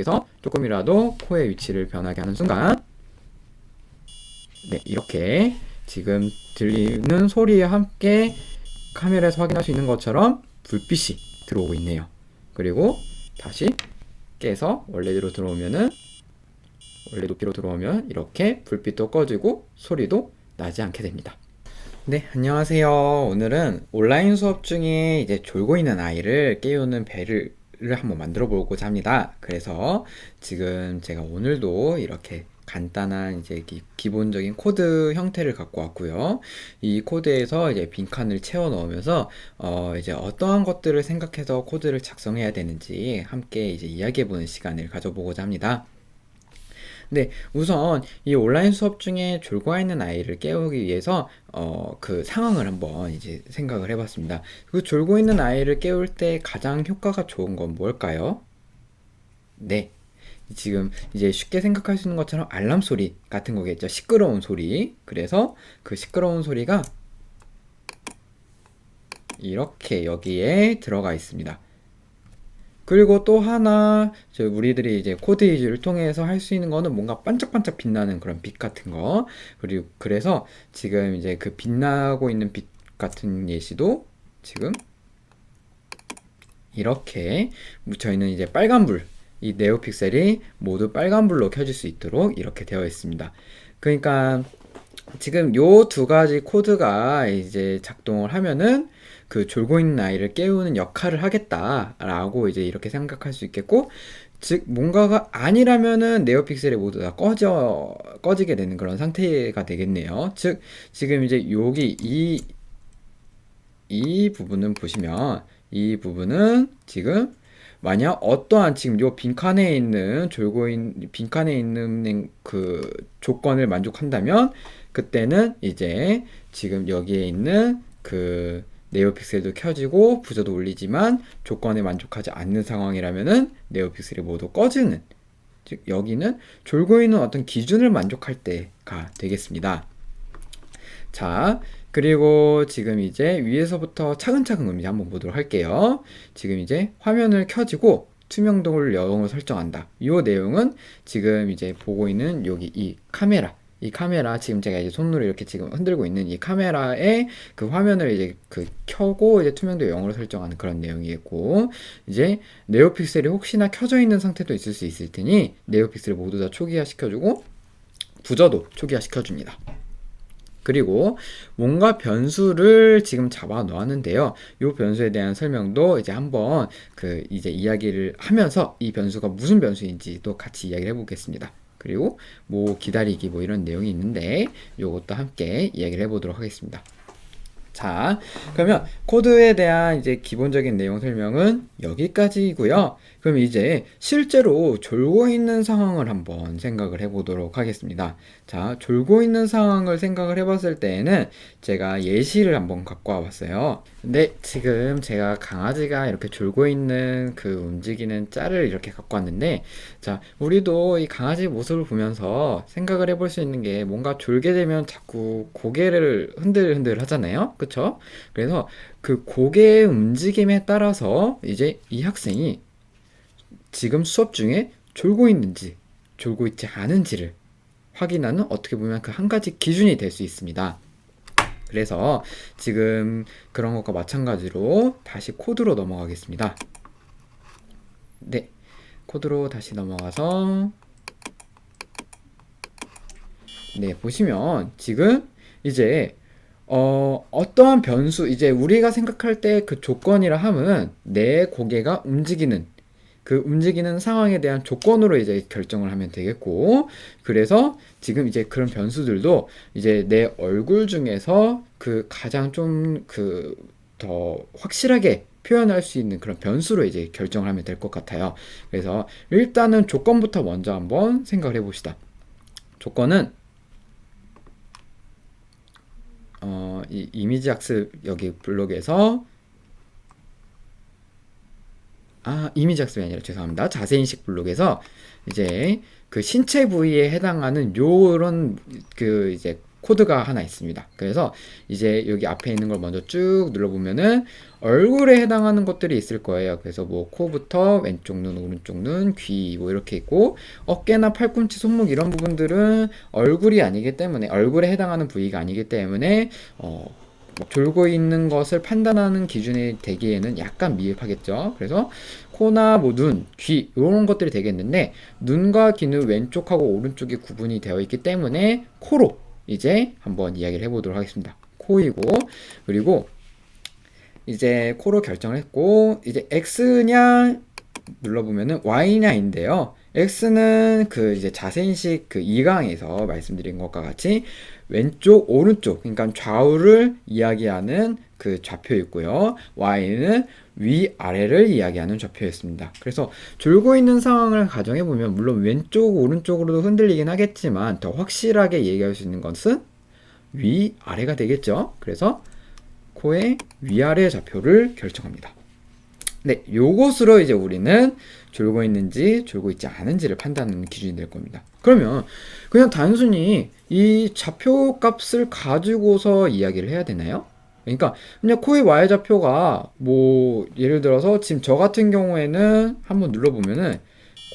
여기서 조금이라도 코의 위치를 변하게 하는 순간 네, 이렇게 지금 들리는 소리와 함께 카메라에서 확인할 수 있는 것처럼 불빛이 들어오고 있네요. 그리고 다시 깨서 원래대로 들어오면은 원래 높이로 들어오면 이렇게 불빛도 꺼지고 소리도 나지 않게 됩니다. 네, 안녕하세요. 오늘은 온라인 수업 중에 이제 졸고 있는 아이를 깨우는 벨 을 한번 만들어 보고자 합니다. 그래서 지금 제가 오늘도 이렇게 간단한 이제 기, 본적인 코드 형태를 갖고 왔고요. 이 코드에서 이제 빈칸을 채워 넣으면서 어 이제 어떠한 것들을 생각해서 코드를 작성해야 되는지 함께 이제 이야기해 보는 시간을 가져보고자 합니다. 네, 우선 이 온라인 수업 중에 졸고 있는 아이를 깨우기 위해서 어, 그 상황을 한번 이제 생각을 해봤습니다. 그 졸고 있는 아이를 깨울 때 가장 효과가 좋은 건 뭘까요? 네, 지금 이제 쉽게 생각할 수 있는 것처럼 알람 소리 같은 거겠죠. 시끄러운 소리. 그래서 그 시끄러운 소리가 이렇게 여기에 들어가 있습니다. 그리고 또 하나 우리들이 이제 코드 이즈를 통해서 할 수 있는 거는 뭔가 반짝반짝 빛나는 그런 빛 같은 거 그리고 그래서 지금 이제 그 빛나고 있는 빛 같은 예시도 지금 이렇게 저희는 이제 빨간불 이 네오 픽셀이 모두 빨간불로 켜질 수 있도록 이렇게 되어 있습니다. 그러니까 지금 요 두 가지 코드가 이제 작동을 하면은 그 졸고 있는 아이를 깨우는 역할을 하겠다라고 이제 이렇게 생각할 수 있겠고 즉 뭔가가 아니라면은 네오픽셀이 모두 다 꺼져 꺼지게 되는 그런 상태가 되겠네요. 즉 지금 이제 여기 이 이 부분은 보시면 이 부분은 지금 만약 어떠한 지금 요 빈칸에 있는 졸고 있는 빈칸에 있는 그 조건을 만족한다면 그때는 이제 지금 여기에 있는 그 네오픽셀도 켜지고 부저도 울리지만 조건에 만족하지 않는 상황이라면은 네오픽셀이 모두 꺼지는 즉 여기는 졸고 있는 어떤 기준을 만족할 때가 되겠습니다. 자, 그리고 지금 이제 위에서부터 차근차근 음이 한번 보도록 할게요. 지금 이제 화면을 켜지고 투명도를 0으로 설정한다. 이 내용은 지금 이제 보고 있는 여기 이 카메라 이 카메라 지금 제가 이제 손으로 이렇게 지금 흔들고 있는 이 카메라에 그 화면을 이제 그 켜고 이제 투명도 0으로 설정하는 그런 내용이겠고 이제 네오픽셀이 혹시나 켜져 있는 상태도 있을 수 있을 테니 네오픽셀을 모두 다 초기화 시켜주고 부저도 초기화 시켜줍니다. 그리고 뭔가 변수를 지금 잡아 놓았는데요. 이 변수에 대한 설명도 이제 한번 그 이제 이야기를 하면서 이 변수가 무슨 변수인지도 같이 이야기를 해보겠습니다. 그리고 뭐 기다리기 뭐 이런 내용이 있는데 이것도 함께 이야기를 해보도록 하겠습니다. 자, 그러면 코드에 대한 이제 기본적인 내용 설명은 여기까지이고요. 그럼 이제 실제로 졸고 있는 상황을 한번 생각을 해보도록 하겠습니다. 자, 졸고 있는 상황을 생각을 해봤을 때에는 제가 예시를 한번 갖고 와봤어요. 근데 지금 제가 강아지가 이렇게 졸고 있는 그 움직이는 짤을 이렇게 갖고 왔는데, 자, 우리도 이 강아지 모습을 보면서 생각을 해볼 수 있는 게 뭔가 졸게 되면 자꾸 고개를 흔들흔들 하잖아요. 그쵸? 그래서 그 고개의 움직임에 따라서 이제 이 학생이 지금 수업 중에 졸고 있는지 졸고 있지 않은지를 확인하는 어떻게 보면 그 한 가지 기준이 될 수 있습니다. 그래서 지금 그런 것과 마찬가지로 다시 코드로 넘어가겠습니다. 네. 코드로 다시 넘어가서 네, 보시면 지금 이제 어, 어떠한 변수, 이제 우리가 생각할 때 그 조건이라 함은 내 고개가 움직이는 그 움직이는 상황에 대한 조건으로 이제 결정을 하면 되겠고 그래서 지금 이제 그런 변수들도 이제 내 얼굴 중에서 그 가장 좀 그 더 확실하게 표현할 수 있는 그런 변수로 이제 결정을 하면 될 것 같아요. 그래서 일단은 조건부터 먼저 한번 생각을 해봅시다. 조건은 어, 이 이미지 학습 여기 블록에서 아, 이미지 학습이 아니라 죄송합니다. 자세인식 블록에서 이제 그 신체 부위에 해당하는 요런 그 이제 코드가 하나 있습니다. 그래서 이제 여기 앞에 있는 걸 먼저 쭉 눌러보면은 얼굴에 해당하는 것들이 있을 거예요. 그래서 뭐 코부터 왼쪽 눈, 오른쪽 눈, 귀 뭐 이렇게 있고 어깨나 팔꿈치, 손목 이런 부분들은 얼굴이 아니기 때문에 얼굴에 해당하는 부위가 아니기 때문에 어, 뭐 졸고 있는 것을 판단하는 기준이 되기에는 약간 미흡하겠죠. 그래서 코나 뭐 눈, 귀 이런 것들이 되겠는데 눈과 귀는 왼쪽하고 오른쪽이 구분이 되어 있기 때문에 코로 이제 한번 이야기를 해보도록 하겠습니다. 코이고 그리고 이제 코로 결정을 했고 이제 X냐 눌러보면은 Y냐인데요. X는 그 이제 자세인식 그 2강에서 말씀드린 것과 같이 왼쪽, 오른쪽, 그러니까 좌우를 이야기하는 그 좌표였고요. Y는 위, 아래를 이야기하는 좌표였습니다. 그래서 졸고 있는 상황을 가정해 보면 물론 왼쪽, 오른쪽으로도 흔들리긴 하겠지만 더 확실하게 얘기할 수 있는 것은 위, 아래가 되겠죠. 그래서 코의 위아래 좌표를 결정합니다. 네, 요것으로 이제 우리는 졸고 있는지 졸고 있지 않은지를 판단하는 기준이 될 겁니다. 그러면 그냥 단순히 이 좌표 값을 가지고서 이야기를 해야 되나요? 그러니까 그냥 코의 y 좌표가 뭐 예를 들어서 지금 저 같은 경우에는 한번 눌러보면은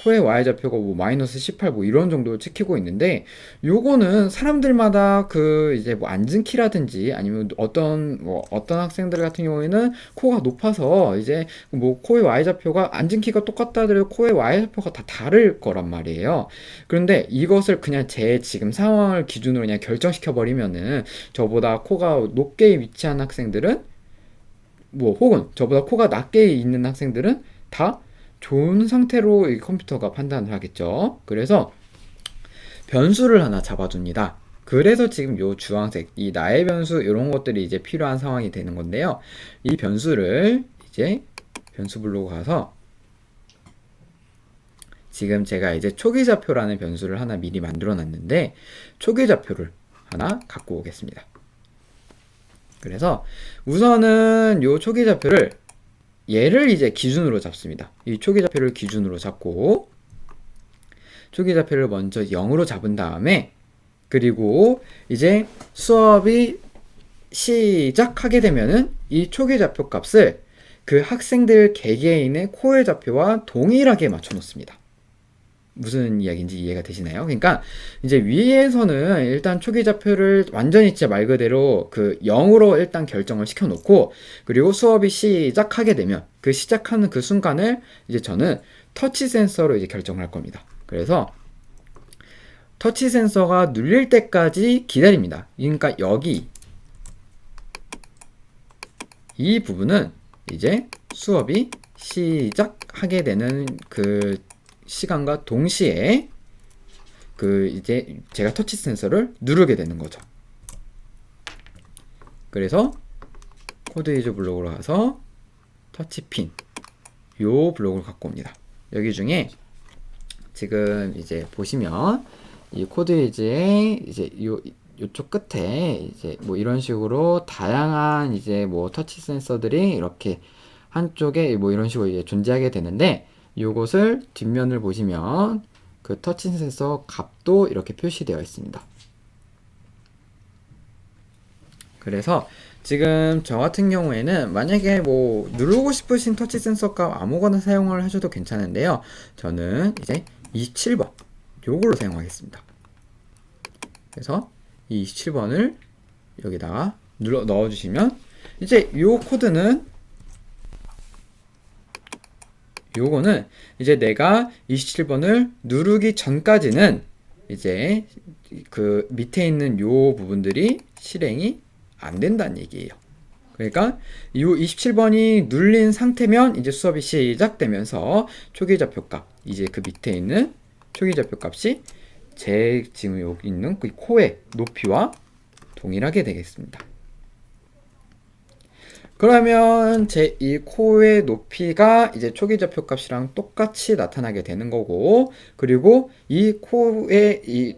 코의 y좌표가 뭐 마이너스 18 뭐 이런 정도 찍히고 있는데 요거는 사람들마다 그 이제 뭐 앉은 키라든지 아니면 어떤 뭐 어떤 학생들 같은 경우에는 코가 높아서 이제 뭐 코의 y좌표가 앉은 키가 똑같다 하더라도 코의 y좌표가 다 다를 거란 말이에요. 그런데 이것을 그냥 제 지금 상황을 기준으로 그냥 결정시켜 버리면은 저보다 코가 높게 위치한 학생들은 뭐 혹은 저보다 코가 낮게 있는 학생들은 다 좋은 상태로 이 컴퓨터가 판단을 하겠죠. 그래서 변수를 하나 잡아줍니다. 그래서 지금 요 주황색, 이 나의 변수 이런 것들이 이제 필요한 상황이 되는 건데요. 이 변수를 이제 변수 블로그 가서 지금 제가 이제 초기 좌표라는 변수를 하나 미리 만들어 놨는데 초기 좌표를 하나 갖고 오겠습니다. 그래서 우선은 요 초기 좌표를 얘를 이제 기준으로 잡습니다. 이 초기 좌표를 기준으로 잡고 초기 좌표를 먼저 0으로 잡은 다음에 그리고 이제 수업이 시작하게 되면은 이 초기 좌표 값을 그 학생들 개개인의 코의 좌표와 동일하게 맞춰 놓습니다. 무슨 이야기인지 이해가 되시나요? 그러니까 이제 위에서는 일단 초기 좌표를 완전히 진짜 말 그대로 그 0으로 일단 결정을 시켜 놓고 그리고 수업이 시작하게 되면 그 시작하는 그 순간을 이제 저는 터치 센서로 이제 결정을 할 겁니다. 그래서 터치 센서가 눌릴 때까지 기다립니다. 그러니까 여기 이 부분은 이제 수업이 시작하게 되는 그 시간과 동시에 그 이제 제가 터치 센서를 누르게 되는 거죠. 그래서 코드 이즈 블록으로 가서 터치 핀 요 블록을 갖고 옵니다. 여기 중에 지금 이제 보시면 이 코드 이즈의 이제 요 요쪽 끝에 이제 뭐 이런 식으로 다양한 이제 뭐 터치 센서들이 이렇게 한쪽에 뭐 이런 식으로 이제 존재하게 되는데 이것을 뒷면을 보시면 그 터치 센서 값도 이렇게 표시되어 있습니다. 그래서 지금 저 같은 경우에는 만약에 뭐 누르고 싶으신 터치 센서 값 아무거나 사용을 하셔도 괜찮은데요. 저는 이제 27번 요걸로 사용하겠습니다. 그래서 이 27번을 여기다가 눌러 넣어주시면 이제 이 코드는 요거는 이제 내가 27번을 누르기 전까지는 이제 그 밑에 있는 요 부분들이 실행이 안 된다는 얘기예요. 그러니까 이 27번이 눌린 상태면 이제 수업이 시작되면서 초기 좌표값 이제 그 밑에 있는 초기 좌표값이 제 지금 여기 있는 그 코의 높이와 동일하게 되겠습니다. 그러면 제 이 코의 높이가 이제 초기 좌표 값이랑 똑같이 나타나게 되는 거고 그리고 이 코의 이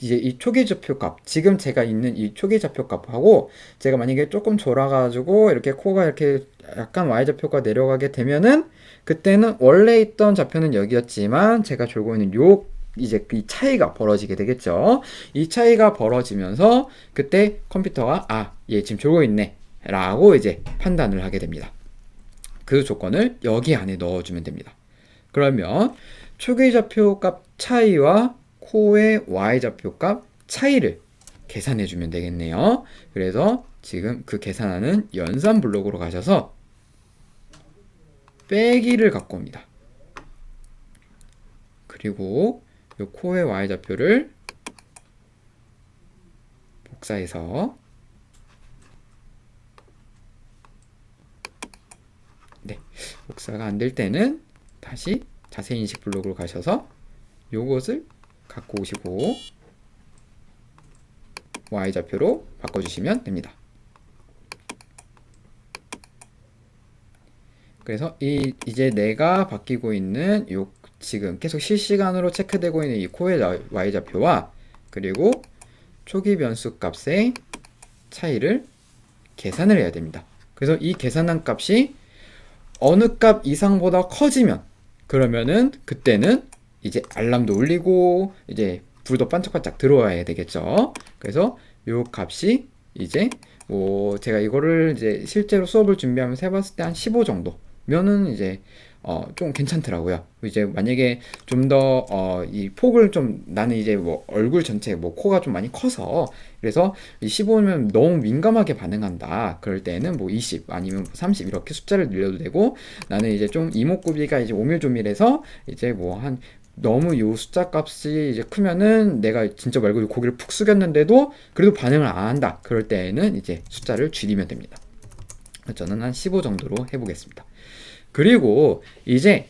이제 이 초기 좌표 값 지금 제가 있는 이 초기 좌표 값하고 제가 만약에 조금 졸아가지고 이렇게 코가 이렇게 약간 y 좌표가 내려가게 되면은 그때는 원래 있던 좌표는 여기였지만 제가 졸고 있는 요 이제 이 차이가 벌어지게 되겠죠. 이 차이가 벌어지면서 그때 컴퓨터가 아, 얘 지금 졸고 있네. 라고 이제 판단을 하게 됩니다. 그 조건을 여기 안에 넣어주면 됩니다. 그러면 초기 좌표 값 차이와 코의 y 좌표 값 차이를 계산해 주면 되겠네요. 그래서 지금 그 계산하는 연산 블록으로 가셔서 빼기를 갖고 옵니다. 그리고 이 코의 y 좌표를 복사해서 네, 복사가 안 될 때는 다시 자세 인식 블록으로 가셔서 요것을 갖고 오시고 y 좌표로 바꿔주시면 됩니다. 그래서 이 이제 내가 바뀌고 있는 요 지금 계속 실시간으로 체크되고 있는 이 코의 y 좌표와 그리고 초기 변수 값의 차이를 계산을 해야 됩니다. 그래서 이 계산한 값이 어느 값 이상보다 커지면 그러면은 그때는 이제 알람도 울리고 이제 불도 반짝반짝 들어와야 되겠죠. 그래서 요 값이 이제 뭐 제가 이거를 이제 실제로 수업을 준비하면서 해봤을 때 한 15 정도면은 이제 어 좀 괜찮더라고요. 이제 만약에 좀 더 어 이 폭을 좀 나는 이제 뭐 얼굴 전체 뭐 코가 좀 많이 커서 그래서 이 15면 너무 민감하게 반응한다. 그럴 때는 뭐 20 아니면 30 이렇게 숫자를 늘려도 되고 나는 이제 좀 이목구비가 이제 오밀조밀해서 이제 뭐한 너무 요 숫자 값이 이제 크면은 내가 진짜 말고 고개를 푹 숙였는데도 그래도 반응을 안 한다. 그럴 때에는 이제 숫자를 줄이면 됩니다. 저는 한 15 정도로 해보겠습니다. 그리고 이제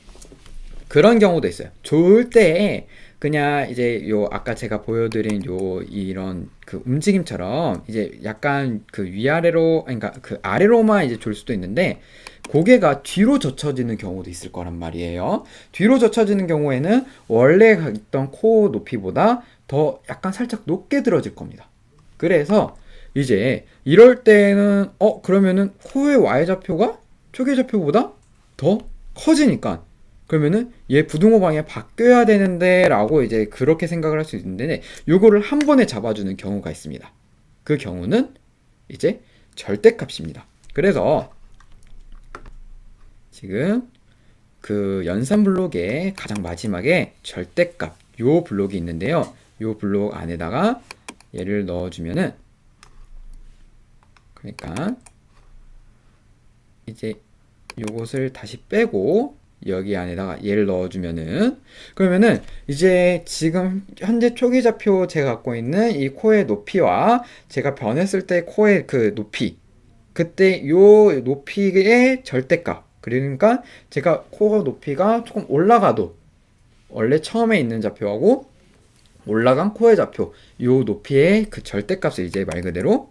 그런 경우도 있어요. 좋을 때 그냥 이제 요 아까 제가 보여드린 요 이런 그 움직임처럼 이제 약간 그 위아래로 그러니까 그 아래로만 이제 졸 수도 있는데 고개가 뒤로 젖혀지는 경우도 있을 거란 말이에요. 뒤로 젖혀지는 경우에는 원래 있던 코 높이보다 더 약간 살짝 높게 들어질 겁니다. 그래서 이제 이럴 때는 어 그러면은 코의 y 좌표가 초계 좌표보다 더 커지니까 그러면은 얘 부등호 방향 바뀌어야 되는데 라고 이제 그렇게 생각을 할 수 있는데 요거를 한 번에 잡아주는 경우가 있습니다. 그 경우는 이제 절대값입니다. 그래서 지금 그 연산 블록의 가장 마지막에 절대값 요 블록이 있는데요. 요 블록 안에다가 얘를 넣어주면은 그러니까 이제 요것을 다시 빼고 여기 안에다가 얘를 넣어주면은 그러면은 이제 지금 현재 초기 좌표 제가 갖고 있는 이 코의 높이와 제가 변했을 때 코의 그 높이 그때 요 높이의 절대값 그러니까 제가 코 높이가 조금 올라가도 원래 처음에 있는 좌표하고 올라간 코의 좌표 요 높이의 그 절대값을 이제 말 그대로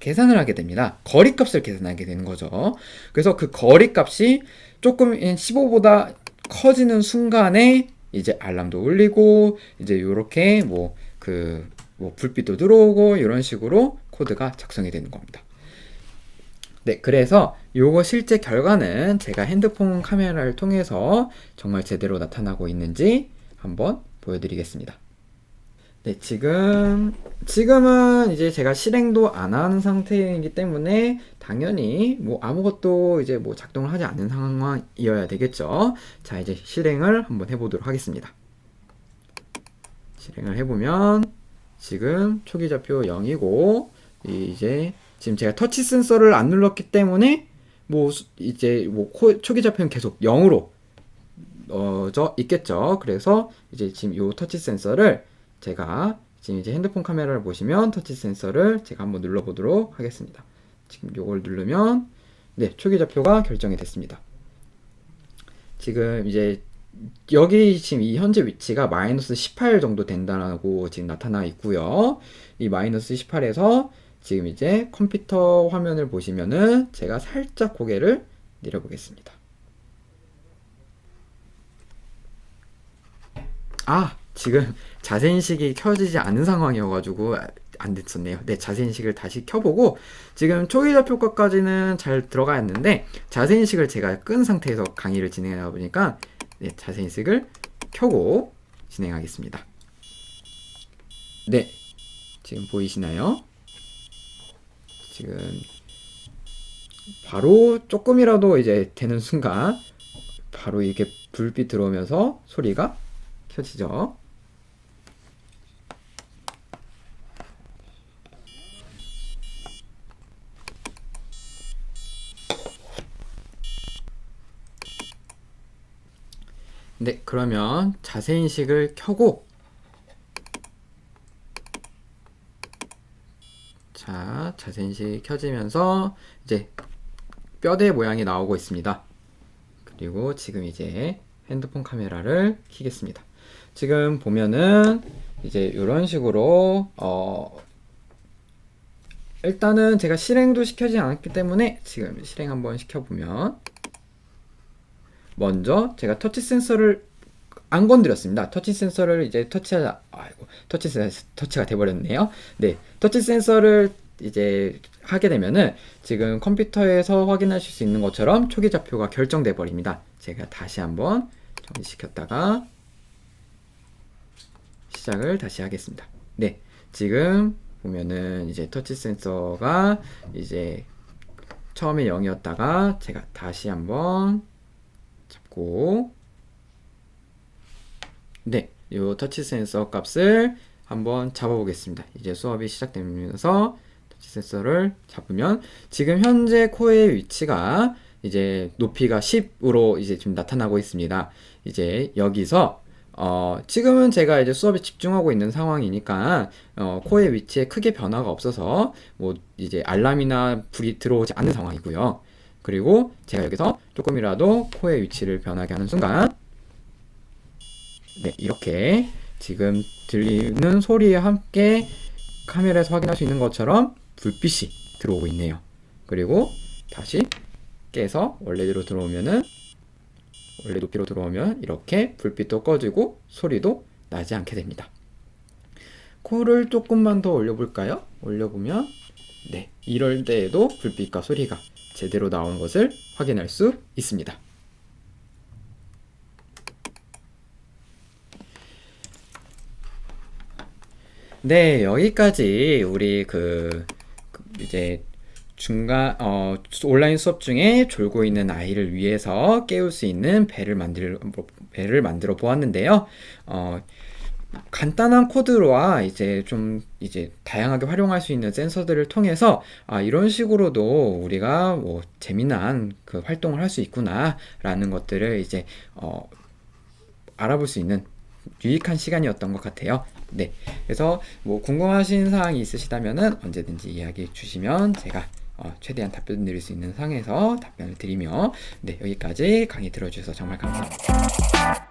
계산을 하게 됩니다. 거리값을 계산하게 되는 거죠. 그래서 그 거리값이 조금 15보다 커지는 순간에 이제 알람도 울리고 이제 요렇게 뭐그 뭐 불빛도 들어오고 이런 식으로 코드가 작성이 되는 겁니다. 네, 그래서 요거 실제 결과는 제가 핸드폰 카메라를 통해서 정말 제대로 나타나고 있는지 한번 보여드리겠습니다. 네, 지금, 지금은 이제 제가 실행도 안 하는 상태이기 때문에 당연히 뭐 아무것도 이제 뭐 작동을 하지 않는 상황이어야 되겠죠. 자, 이제 실행을 한번 해보도록 하겠습니다. 실행을 해보면 지금 초기 좌표 0이고 이제 지금 제가 터치 센서를 안 눌렀기 때문에 뭐 이제 뭐 초기 좌표는 계속 0으로 어져 있겠죠. 그래서 이제 지금 요 터치 센서를 제가 지금 이제 핸드폰 카메라를 보시면 터치 센서를 제가 한번 눌러보도록 하겠습니다. 지금 요걸 누르면 네 초기 좌표가 결정이 됐습니다. 지금 이제 여기 지금 이 현재 위치가 마이너스 18 정도 된다고 지금 나타나 있고요. 이 마이너스 18에서 지금 이제 컴퓨터 화면을 보시면은 제가 살짝 고개를 내려보겠습니다. 아, 지금 자세인식이 켜지지 않은 상황이어가지고 안 됐었네요. 네, 자세인식을 다시 켜보고 지금 초기 좌표값까지는 잘 들어가 있는데 자세인식을 제가 끈 상태에서 강의를 진행하다 보니까 네, 자세인식을 켜고 진행하겠습니다. 네, 지금 보이시나요? 지금 바로 조금이라도 이제 되는 순간 바로 이렇게 불빛 들어오면서 소리가 켜지죠. 네, 그러면 자세 인식을 켜고 자, 자세 인식 켜지면서 이제 뼈대 모양이 나오고 있습니다. 그리고 지금 이제 핸드폰 카메라를 켜겠습니다. 지금 보면은 이제 이런 식으로 어 일단은 제가 실행도 시켜지 않았기 때문에 지금 실행 한번 시켜보면 먼저 제가 터치 센서를 안 건드렸습니다. 터치 센서를 이제 터치하자, 아이고, 터치 센서, 터치가 돼버렸네요. 네, 터치 센서를 이제 하게 되면은 지금 컴퓨터에서 확인하실 수 있는 것처럼 초기 좌표가 결정돼 버립니다. 제가 다시 한번 정지시켰다가 시작을 다시 하겠습니다. 네, 지금 보면은 이제 터치 센서가 이제 처음에 0이었다가 제가 다시 한번 잡고 네, 이 터치 센서 값을 한번 잡아보겠습니다. 이제 수업이 시작되면서 터치 센서를 잡으면 지금 현재 코의 위치가 이제 높이가 10으로 이제 지금 나타나고 있습니다. 이제 여기서 어, 지금은 제가 이제 수업에 집중하고 있는 상황이니까, 어, 코의 위치에 크게 변화가 없어서, 뭐, 이제 알람이나 불이 들어오지 않는 상황이고요. 그리고 제가 여기서 조금이라도 코의 위치를 변하게 하는 순간, 네, 이렇게 지금 들리는 소리와 함께 카메라에서 확인할 수 있는 것처럼 불빛이 들어오고 있네요. 그리고 다시 깨서 원래대로 들어오면은 원래 높이로 들어오면 이렇게 불빛도 꺼지고 소리도 나지 않게 됩니다. 코를 조금만 더 올려볼까요? 올려보면 네, 이럴 때에도 불빛과 소리가 제대로 나오는 것을 확인할 수 있습니다. 네, 여기까지 우리 그, 그 이제 중간 어 온라인 수업 중에 졸고 있는 아이를 위해서 깨울 수 있는 배를 만들 배를 만들어 보았는데요. 어 간단한 코드와 이제 좀 이제 다양하게 활용할 수 있는 센서들을 통해서 아 이런 식으로도 우리가 뭐 재미난 그 활동을 할 수 있구나라는 것들을 이제 어 알아볼 수 있는 유익한 시간이었던 것 같아요. 네. 그래서 뭐 궁금하신 사항이 있으시다면은 언제든지 이야기해 주시면 제가 어, 최대한 답변 드릴 수 있는 상에서 답변을 드리며 네 여기까지 강의 들어주셔서 정말 감사합니다.